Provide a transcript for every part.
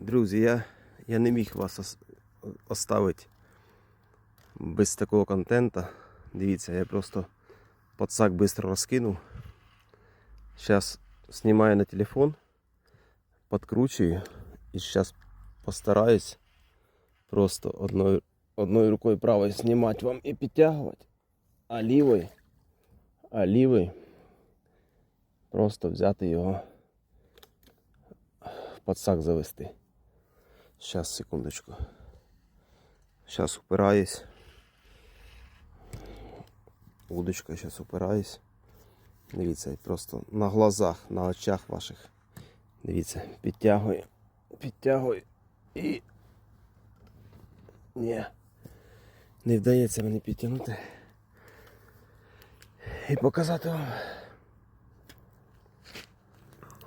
Друзі, я, я не міг вас ос- оставити без такого контента. Дивіться, я просто подсак швидко розкинув. Зараз знімаю на телефон, подкручую і зараз постараюсь просто одною, одною рукою правою знімати вам і підтягувати, а лівою, а лівою просто взяти його в подсак завести. Сейчас, секундочку. Сейчас упираюсь. Удочка сейчас упираюсь. Дивіться, просто на глазах, на очах ваших. Дивіться, підтягую, підтягую і. Ні. Не вдається мені підтягнути. І показати вам.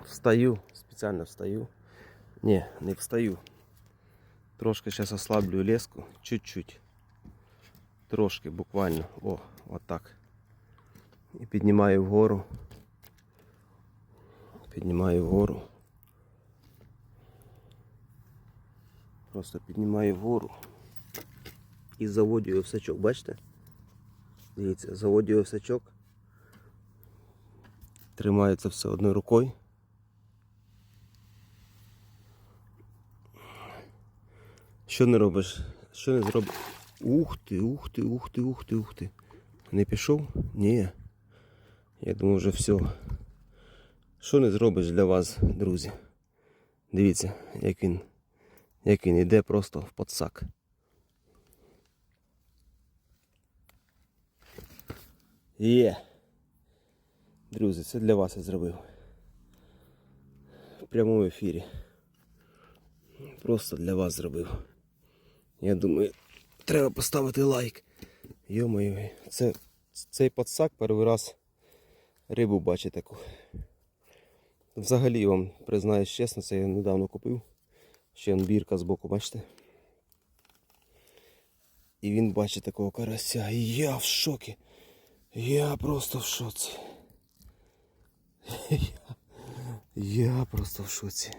Встаю, спеціально встаю. Ні, не встаю. Трошки зараз ослаблю леску, чуть-чуть. Трошки, буквально. О, отак. І піднімаю вгору. Піднімаю вгору. Просто піднімаю вгору. І заводю в сачок, бачите? Дивіться, заводю в сачок. Тримається все одною рукою. Що не робиш? Що не зробиш? Ух ти, ух ти, ух ти, ух ти, ух ти. Не пішов? Ні. Я думаю, вже все. Що не зробиш для вас, друзі? Дивіться, як він, як він йде просто в подсак. Є. Друзі, це для вас я зробив. В прямому ефірі. Просто для вас зробив. Я думаю, треба поставити лайк. Йо-моє, це, цей подсак перший раз рибу бачить таку. Взагалі вам признаюсь чесно, це я недавно купив. Ще бірка з боку, бачите? І він бачить такого карася. І я в шокі. Я просто в шоці. Я, я просто в шоці.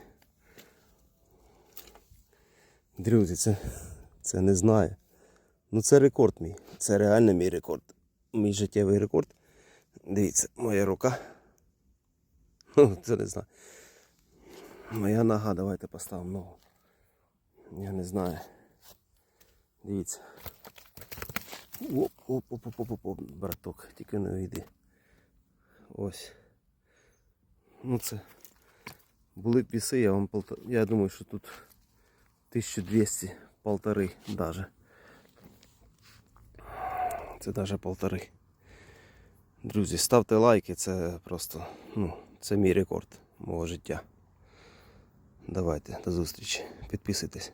Друзі, це, це не знаю. Ну це рекорд мій. Це реально мій рекорд. Мій життєвий рекорд. Дивіться, моя рука. Ну, це не знаю. Моя нога, давайте поставимо ногу. Я не знаю. Дивіться. Оп, оп, оп, оп, оп, оп, оп, браток, тільки не йди. Ось. Ну це. Були б віси, я вам полтора. Я думаю, що тут 1200, полтори даже. Це даже полтори. Друзі, ставте лайки, це просто, ну, це мій рекорд мого життя. Давайте, до зустрічі. Підписуйтесь.